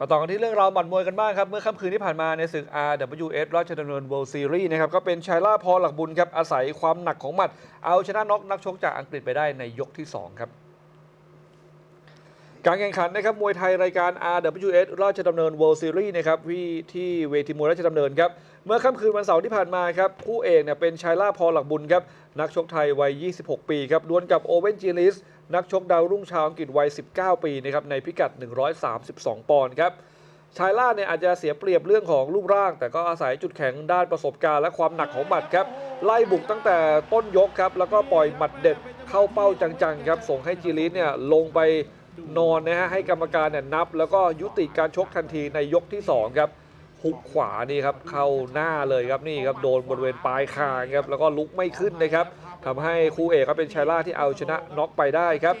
มาต่อกันที่เรื่องราวหมัดมวยกันบ้างครับ เมื่อค่ำคืนที่ผ่านมาในศึก RWS ราชดำเนิน World Series นะครับ ก็เป็นชายล่าพอหลักบุญครับ อาศัยความหนักของหมัด เอาชนะน็อกนักชกจากอังกฤษไปได้ในยกที่ 2 ครับ การแข่งขันนะครับ มวยไทยรายการ RWS ราชดำเนิน World Series นะครับที่ที่เวทีมวยราชดำเนินครับ เมื่อค่ำคืนวันเสาร์ที่ผ่านมาครับ คู่เอกเนี่ยเป็นชายล่าพอหลักบุญครับ นักชกไทยวัย 26 ปีครับ ดวลกับโอเวนจิลิส นักชกดาวรุ่งชาวอังกฤษวัย 19 ปีนะครับในพิกัด 132 ปอนด์ครับชายล่าเนี่ยอาจจะเสียเปรียบเรื่องของรูปร่าง แต่ก็อาศัยจุดแข็งด้านประสบการณ์และความหนักของหมัดครับไล่บุกตั้งแต่ต้นยกครับแล้วก็ปล่อยหมัดเด็ดเข้าเป้าจังๆครับส่งให้จิลิสเนี่ยลงไปนอนนะฮะให้กรรมการเนี่ยนับ แล้วก็ยุติการชกทันทีในยกที่2ครับ ฮุกขวานี่ครับเข้าหน้าเลยครับนี่ครับโดนบริเวณปลายคางครับแล้วก็ลุกไม่ขึ้นนะครับทำให้คู่เอกก็เป็นชายล่าที่เอาชนะน็อกไปได้ครับ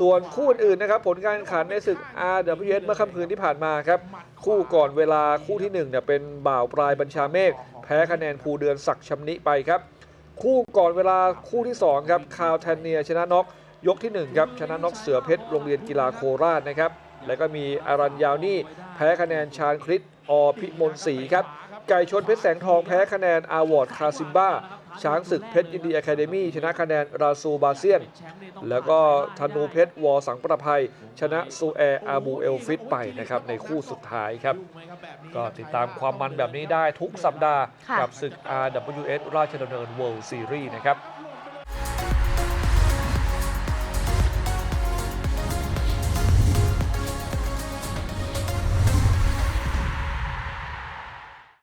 ส่วนคู่อื่นๆนะครับผลการแข่งขันในศึก RWS เมื่อค่ำคืนที่ผ่านมาครับคู่ก่อนเวลาคู่ที่1เนี่ยเป็นบ่าวปลายบัญชาเมฆแพ้คะแนนภูเดือนศักดิ์ชำนิไปครับ คู่ก่อนเวลาคู่ที่2ครับคาวแทนเนียชนะน็อกยกที่1ครับชนะน็อกเสือเพชรโรงเรียนกีฬาโคราชนะครับ แล้วก็มีอารัญยาวนี่แพ้คะแนนชาญคริสอพิมลศรีครับ ไก่ชนเพชรแสงทองแพ้คะแนนอาวอร์ดคาซิมบ้า ช้างศึกเพชรยินดีอะคาเดมี่ชนะคะแนนราซูบาเซียน แล้วก็ธนูเพชรวอสังประภัย ชนะซูแอร์อาบูเอลฟิตไปนะครับในคู่สุดท้ายครับ ก็ติดตามความมันแบบนี้ได้ทุกสัปดาห์ กับศึก RWS ราชดำเนิน World Series นะครับ